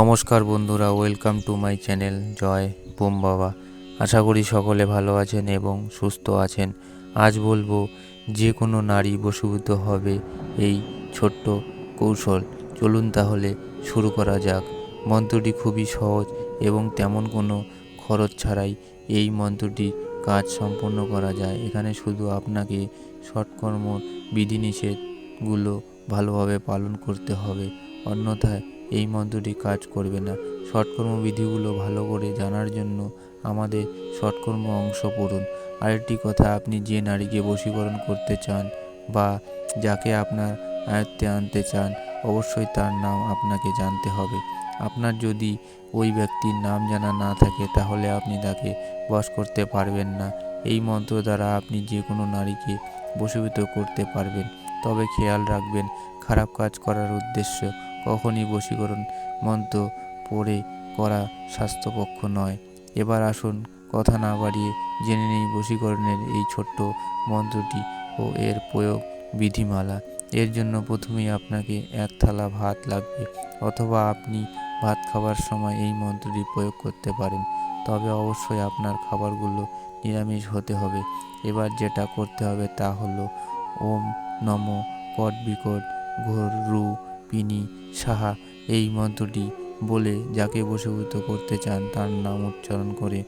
নমস্কার বন্ধুরা welcome to my channel জয় বোম বাবা। আশা করি সকলে ভালো আছেন এবং সুস্থ আছেন। আজ বলব, যে কোনো নারী বশীভূত হবে এই ছোট্ট কৌশল। চলুন তাহলে শুরু করা যাক। মন্ত্রটি খুবই সহজ এবং তেমন কোনো খরচ ছাড়াই এই মন্ত্রটি কাজ সম্পন্ন করা যায়। এখানে শুধু আপনাকে সৎকর্ম, বিধিনিষেধগুলো ভালোভাবে পালন করতে হবে। অন্যথায় এই মন্ত্রটি কাজ করবে না। সৎকর্ম বিধিগুলো ভালো করে জানার জন্য আমাদের সৎকর্ম অংশ পড়ুন। আরেকটি কথা, আপনি যে নারীকে বশীকরণ করতে চান বা যাকে আপনার আয়ত্তে আনতে চান, অবশ্যই তার নাম আপনাকে জানতে হবে। আপনার যদি ওই ব্যক্তির নাম জানা না থাকে, তাহলে আপনি তাকে বশ করতে পারবেন না। এই মন্ত্র দ্বারা আপনি যে কোনো নারীকে বশীভূত করতে পারবেন। তবে খেয়াল রাখবেন, খারাপ কাজ করার উদ্দেশ্য কখনই বশীকরণ মন্ত্র পড়ে করা স্বাস্থ্যপক্ষ নয়। এবার আসুন, কথা না বাড়িয়ে জেনে নেই বশীকরণের এই ছোট্ট মন্ত্রটি ও এর প্রয়োগ বিধিমালা। এর জন্য প্রথমেই আপনাকে এক থালা ভাত লাগবে, অথবা আপনি ভাত খাবার সময় এই মন্ত্রটি প্রয়োগ করতে পারেন। তবে অবশ্যই আপনার খাবারগুলো নিরামিষ হতে হবে। এবার যেটা করতে হবে তা হলো, ওম নম কট বিকট ঘোর রু পিনি সাহা এই মন্ত্রটি বলে যাকে বশীভূত করতে চান তার নাম উচ্চারণ করে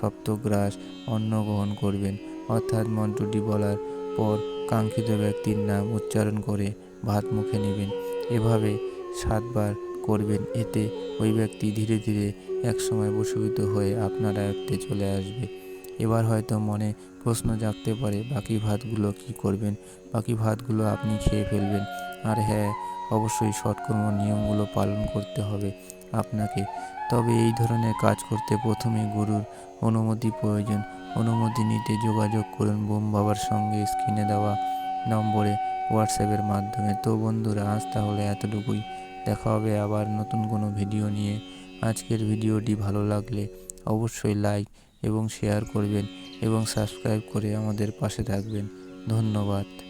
সপ্তগ্রাস অন্ন গ্রহণ করবেন। অর্থাৎ মন্ত্রটি বলার পর কাঙ্ক্ষিত ব্যক্তির নাম উচ্চারণ করে ভাত মুখে নেবেন। এভাবে সাতবার করবেন, এতে ওই ব্যক্তি ধীরে ধীরে একসময় বশীভূত হয়ে আপনার আয়ত্তে চলে আসবে। এবার হয়তো মনে প্রশ্ন জাগতে পারে, বাকি ভাতগুলো কি করবেন? বাকি ভাতগুলো আপনি খেয়ে ফেলবেন। আর হ্যাঁ অবশ্যই সৎকর্ম নিয়মগুলো পালন করতে হবে আপনাকে। তবে এই ধরনের কাজ করতে প্রথমে গুরুর অনুমতি প্রয়োজন। অনুমতি নিতে যোগাযোগ করুন বোম বাবার সঙ্গে স্ক্রিনে দেওয়া নম্বরে হোয়াটসঅ্যাপের মাধ্যমে। তো বন্ধুরা, আজ তাহলে এতটুকুই। দেখা হবে আবার নতুন কোনো ভিডিও নিয়ে। আজকের ভিডিওটি ভালো লাগলে অবশ্যই লাইক এবং শেয়ার করবেন এবং সাবস্ক্রাইব করে আমাদের পাশে থাকবেন। ধন্যবাদ।